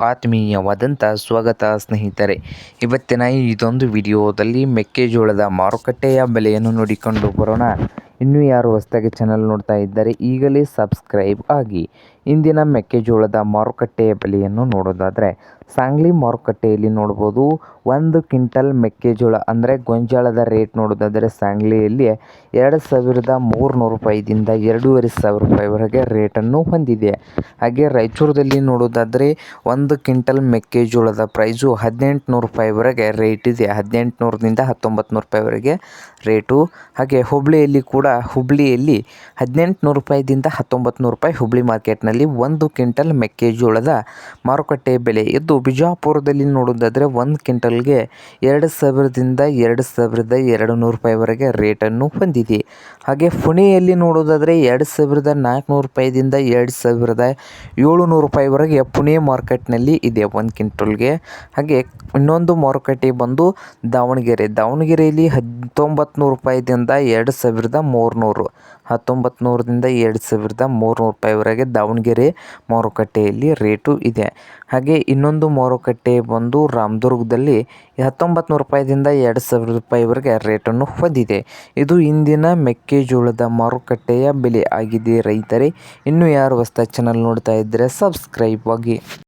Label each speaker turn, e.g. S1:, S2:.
S1: ಆತ್ಮೀಯವಾದಂಥ ಸ್ವಾಗತ ಸ್ನೇಹಿತರೆ. ಇವತ್ತಿನ ಇದೊಂದು ವಿಡಿಯೋದಲ್ಲಿ ಮೆಕ್ಕೆಜೋಳದ ಮಾರುಕಟ್ಟೆಯ ಬೆಲೆಯನ್ನು ನೋಡಿಕೊಂಡು ಬರೋಣ. ಇನ್ನೂ ಯಾರು ಹೊಸದಾಗಿ ಚಾನಲ್ ನೋಡ್ತಾ ಇದ್ದಾರೆ ಈಗಲೇ ಸಬ್ಸ್ಕ್ರೈಬ್ ಆಗಿ. ಇಂದಿನ ಮೆಕ್ಕೆಜೋಳದ ಮಾರುಕಟ್ಟೆಯ ಬೆಲೆಯನ್ನು ನೋಡೋದಾದರೆ ಸಾಂಗ್ಲಿ ಮಾರುಕಟ್ಟೆಯಲ್ಲಿ ನೋಡ್ಬೋದು? ಒಂದು ಕ್ವಿಂಟಲ್ ಮೆಕ್ಕೆಜೋಳ ಅಂದರೆ ಗೊಂಜಾಳದ ರೇಟ್ ನೋಡೋದಾದರೆ ಸಾಂಗ್ಲಿಯಲ್ಲಿ ಎರಡು ಸಾವಿರದ ಮೂರುನೂರು ರೂಪಾಯಿದಿಂದ ಎರಡೂವರೆ ಸಾವಿರ ರೂಪಾಯಿವರೆಗೆ ರೇಟನ್ನು ಹೊಂದಿದೆ. ಹಾಗೆ ರಾಯಚೂರದಲ್ಲಿ ನೋಡೋದಾದರೆ ಒಂದು ಕ್ವಿಂಟಲ್ ಮೆಕ್ಕೆಜೋಳದ ಪ್ರೈಸು ಹದಿನೆಂಟುನೂರು ರೂಪಾಯಿವರೆಗೆ ರೇಟ್ ಇದೆ. ಹದಿನೆಂಟು ನೂರದಿಂದ ಹತ್ತೊಂಬತ್ತು ರೂಪಾಯಿವರೆಗೆ ರೇಟು ಹಾಗೆ ಹುಬ್ಳಿಯಲ್ಲಿ ಕೂಡ ಹುಬ್ಳಿಯಲ್ಲಿ ಹದಿನೆಂಟುನೂರು ರೂಪಾಯಿದಿಂದ ಹತ್ತೊಂಬತ್ತು ನೂರು ರೂಪಾಯಿ ಹುಬ್ಳಿ ಮಾರ್ಕೆಟ್ನಲ್ಲಿ ಒಂದು ಕ್ವಿಂಟಲ್ ಮೆಕ್ಕೆಜೋಳದ ಮಾರುಕಟ್ಟೆ ಬೆಲೆ ಇದ್ದು ಬಿಜಾಪುರದಲ್ಲಿ ನೋಡೋದಾದರೆ ಒಂದು ಕ್ವಿಂಟಲ್ಗೆ ಎರಡು ಸಾವಿರದಿಂದ ಎರಡು ಸಾವಿರದ ಎರಡು ನೂರು ರೂಪಾಯಿವರೆಗೆ ರೇಟನ್ನು ಹೊಂದಿದೆ. ಹಾಗೆ ಪುಣೆಯಲ್ಲಿ ನೋಡೋದಾದರೆ ಎರಡು ಸಾವಿರದ ನಾಲ್ಕುನೂರು ರೂಪಾಯಿದಿಂದ ಎರಡು ಸಾವಿರದ ಏಳುನೂರು ರೂಪಾಯಿವರೆಗೆ ಪುಣೆ ಮಾರ್ಕೆಟ್ನಲ್ಲಿ ಇದೆ ಒಂದು ಕ್ವಿಂಟಲ್ಗೆ. ಹಾಗೆ ಇನ್ನೊಂದು ಮಾರುಕಟ್ಟೆ ಬಂದು ದಾವಣಗೆರೆ. ದಾವಣಗೆರೆಯಲ್ಲಿ ಹತ್ತೊಂಬತ್ತು ರೂಪಾಯಿದಿಂದ ಎರಡು ಸಾವಿರದ ಮೂರುನೂರು. ಹತ್ತೊಂಬತ್ತು ನೂರರಿಂದ ಎರಡು ಸಾವಿರದ ಮೂರುನೂರು ರೂಪಾಯಿವರೆಗೆ ದಾವಣಗೆರೆ ಮಾರುಕಟ್ಟೆಯಲ್ಲಿ ರೇಟು ಇದೆ. ಹಾಗೆ ಇನ್ನೊಂದು ಮಾರುಕಟ್ಟೆ ಬಂದು ರಾಮದುರ್ಗದಲ್ಲಿ ಹತ್ತೊಂಬತ್ತು ನೂರು ರೂಪಾಯಿದಿಂದ ಎರಡು ಸಾವಿರ ರೂಪಾಯಿವರೆಗೆ ರೇಟನ್ನು ಹೊಂದಿದೆ. ಇದು ಇಂದಿನ ಮೆಕ್ಕೆಜೋಳದ ಮಾರುಕಟ್ಟೆಯ ಬೆಲೆ ಆಗಿದೆ. ರೈತರೇ, ಇನ್ನೂ ಯಾರು ವಸ್ತ ಚಾನಲ್ ನೋಡ್ತಾ ಇದ್ದರೆ ಸಬ್ಸ್ಕ್ರೈಬ್ ಆಗಿ.